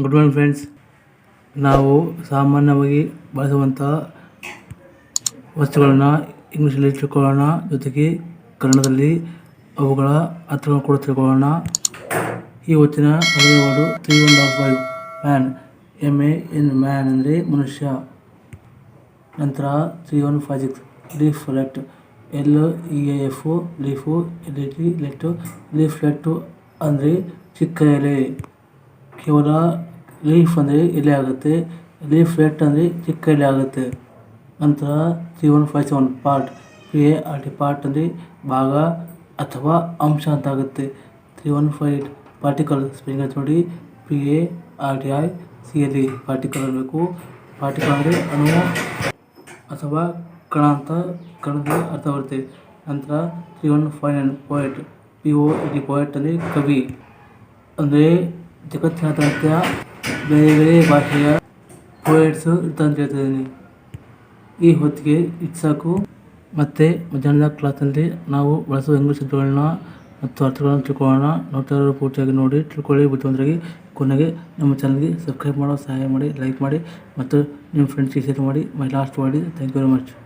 Good morning friends ನಾವು ಸಾಮಾನ್ಯವಾಗಿ ಬಳಸುವಂಥ ವಸ್ತುಗಳನ್ನು ಇಂಗ್ಲೀಷಲ್ಲಿ ತಿಳ್ಕೊಳ್ಳೋಣ. ಜೊತೆಗೆ ಕನ್ನಡದಲ್ಲಿ ಅವುಗಳ ಅರ್ಥಗಳನ್ನು ಕೂಡ ತಿಳ್ಕೊಳ್ಳೋಣ. ಈ ಹೊತ್ತಿನ word three one dot five man M A N man ಅಂದರೆ ಮನುಷ್ಯ. ನಂತರ three one five six leaflet L E F leaf L E T let leaflet ಅಂದರೆ ಚಿಕ್ಕ ಎಲೆ. ಕೇವಲ ಲೀಫ್ ಅಂದರೆ ಎಲೆ ಆಗುತ್ತೆ. ಲೀಫ್ ರೇಟ್ ಅಂದರೆ ಚಿಕ್ಕ ಎಲೆ ಆಗುತ್ತೆ. ನಂತರ three one five seven part P A R T part ಅಂದರೆ ಭಾಗ ಅಥವಾ ಅಂಶ ಅಂತ ಆಗುತ್ತೆ. Three one five particle spelling ನೋಡಿ P A R T I C L E particle ಇರಬೇಕು ಪಾರ್ಟಿಕಲ್ ಅಂದರೆ ಅಣು ಅಥವಾ ಕಣ ಅಂತ ಕಣದ ಅರ್ಥ ಬರುತ್ತೆ. ನಂತರ three one five nine point P O D point ಅಂದರೆ ಕವಿ. ಅಂದರೆ ಜಗತ್ತಿನಾದ್ಯಂತ ಬೇರೆ ಬೇರೆ ಭಾಷೆಯ ಪೋಯೆಟ್ಸು ಇರ್ತಾರೆ ಅಂತ ಹೇಳ್ತಿದ್ದೀನಿ ಈ ಹೊತ್ತಿಗೆ ಇದು ಸಾಕು ಮತ್ತು ಮಧ್ಯಾಹ್ನದ ಕ್ಲಾಸಲ್ಲಿ ನಾವು ಬಳಸುವ ಇಂಗ್ಲೀಷ್ ಶಬ್ದಗಳನ್ನ ಮತ್ತು ಅರ್ಥಗಳನ್ನು ತಿಳ್ಕೊಳ್ಳೋಣ ನೋಡ್ತಾ ಪೂರ್ತಿಯಾಗಿ ನೋಡಿ ತಿಳ್ಕೊಳ್ಳಿ ಬುದ್ಧಿವಂತರಾಗಿ ಕೊನೆಗೆ ನಮ್ಮ ಚಾನಲ್ಗೆ ಸಬ್ಸ್ಕ್ರೈಬ್ ಮಾಡೋ ಸಹಾಯ ಮಾಡಿ ಲೈಕ್ ಮಾಡಿ ಮತ್ತು ನಿಮ್ಮ ಫ್ರೆಂಡ್ಸ್ಗೆ ಶೇರ್ ಮಾಡಿ ಮೈ ಲಾಸ್ಟ್ ಮಾಡಿ ಥ್ಯಾಂಕ್ ಯು ವೆರಿ ಮಚ್